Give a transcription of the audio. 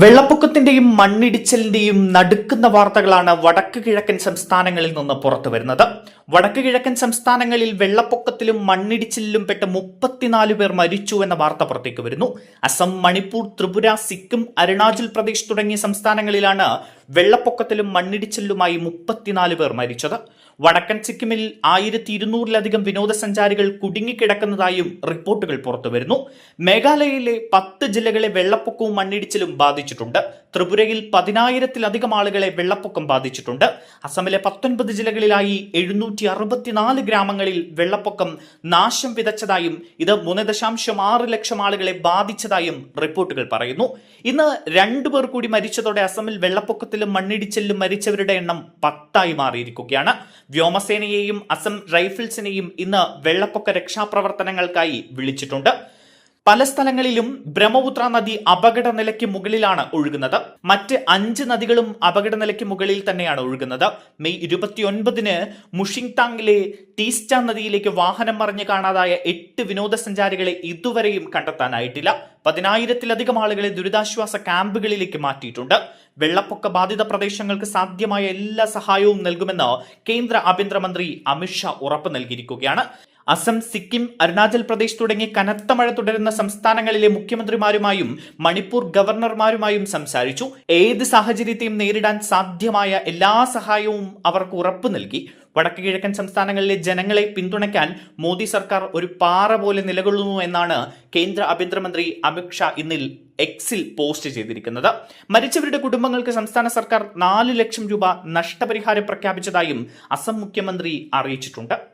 വെള്ളപ്പൊക്കത്തിന്റെയും മണ്ണിടിച്ചിലിന്റെയും നടുക്കുന്ന വാർത്തകളാണ് വടക്ക് കിഴക്കൻ സംസ്ഥാനങ്ങളിൽ നിന്ന് പുറത്തു വരുന്നത്. വടക്ക് കിഴക്കൻ സംസ്ഥാനങ്ങളിൽ വെള്ളപ്പൊക്കത്തിലും മണ്ണിടിച്ചിലിലും പെട്ട് മുപ്പത്തിനാല് പേർ മരിച്ചു എന്ന വാർത്ത പുറത്തേക്ക് വരുന്നു. അസം മണിപ്പൂർ ത്രിപുര സിക്കിം അരുണാചൽ പ്രദേശ് തുടങ്ങിയ സംസ്ഥാനങ്ങളിലാണ് വെള്ളപ്പൊക്കത്തിലും മണ്ണിടിച്ചിലുമായി മുപ്പത്തിനാല് പേർ മരിച്ചത്. വടക്കൻ സിക്കിമിൽ ആയിരത്തി ഇരുന്നൂറിലധികം വിനോദസഞ്ചാരികൾ കുടുങ്ങിക്കിടക്കുന്നതായും റിപ്പോർട്ടുകൾ പുറത്തുവരുന്നു. മേഘാലയയിലെ പത്ത് ജില്ലകളെ വെള്ളപ്പൊക്കവും മണ്ണിടിച്ചിലും ബാധിച്ചിട്ടുണ്ട്. ത്രിപുരയിൽ പതിനായിരത്തിലധികം ആളുകളെ വെള്ളപ്പൊക്കം ബാധിച്ചിട്ടുണ്ട്. അസമിലെ പത്തൊൻപത് ജില്ലകളിലായി എഴുന്നൂറ്റി അറുപത്തിനാല് ഗ്രാമങ്ങളിൽ വെള്ളപ്പൊക്കം നാശം വിതച്ചതായും ഇത് മൂന്ന് ദശാംശം ആറ് ലക്ഷം ആളുകളെ ബാധിച്ചതായും റിപ്പോർട്ടുകൾ പറയുന്നു. ഇന്ന് രണ്ടു പേർ കൂടി മരിച്ചതോടെ അസമിൽ വെള്ളപ്പൊക്കത്തിലും മണ്ണിടിച്ചിലും മരിച്ചവരുടെ എണ്ണം പത്തായി മാറിയിരിക്കുകയാണ്. വ്യോമസേനയെയും അസം റൈഫിൾസിനെയും ഇന്ന് വെള്ളപ്പൊക്ക രക്ഷാപ്രവർത്തനങ്ങൾക്കായി വിളിച്ചിട്ടുണ്ട്. പല സ്ഥലങ്ങളിലും ബ്രഹ്മപുത്ര നദി അപകട നിലയ്ക്ക് മുകളിലാണ് ഒഴുകുന്നത്. മറ്റ് അഞ്ച് നദികളും അപകട നിലയ്ക്ക് മുകളിൽ തന്നെയാണ് ഒഴുകുന്നത്. മെയ് ഇരുപത്തിയൊൻപതിന് മുഷിങ്താങ്ങിലെ ടീസ്റ്റ നദിയിലേക്ക് വാഹനം മറിഞ്ഞ് കാണാതായ എട്ട് വിനോദസഞ്ചാരികളെ ഇതുവരെയും കണ്ടെത്താനായിട്ടില്ല. പതിനായിരത്തിലധികം ആളുകളെ ദുരിതാശ്വാസ ക്യാമ്പുകളിലേക്ക് മാറ്റിയിട്ടുണ്ട്. വെള്ളപ്പൊക്ക ബാധിത പ്രദേശങ്ങൾക്ക് സാധ്യമായ എല്ലാ സഹായവും നൽകുമെന്ന് കേന്ദ്ര ആഭ്യന്തരമന്ത്രി അമിത്ഷാ ഉറപ്പ് നൽകിയിരിക്കുകയാണ്. അസം സിക്കിം അരുണാചൽ പ്രദേശ് തുടങ്ങി കനത്ത മഴ തുടരുന്ന സംസ്ഥാനങ്ങളിലെ മുഖ്യമന്ത്രിമാരുമായും മണിപ്പൂർ ഗവർണർമാരുമായും സംസാരിച്ചു. ഏത് സാഹചര്യത്തെയും നേരിടാൻ സാധ്യമായ എല്ലാ സഹായവും അവർക്ക് ഉറപ്പു നൽകി. വടക്ക് കിഴക്കൻ സംസ്ഥാനങ്ങളിലെ ജനങ്ങളെ പിന്തുണയ്ക്കാൻ മോദി സർക്കാർ ഒരു പാറ പോലെ നിലകൊള്ളുന്നു എന്നാണ് കേന്ദ്ര ആഭ്യന്തരമന്ത്രി അമിത്ഷാ ഇന്നിൽ എക്സിൽ പോസ്റ്റ് ചെയ്തിരിക്കുന്നത്. മരിച്ചവരുടെ കുടുംബങ്ങൾക്ക് സംസ്ഥാന സർക്കാർ നാല് ലക്ഷം രൂപ നഷ്ടപരിഹാരം പ്രഖ്യാപിച്ചതായും അസം മുഖ്യമന്ത്രി അറിയിച്ചിട്ടുണ്ട്.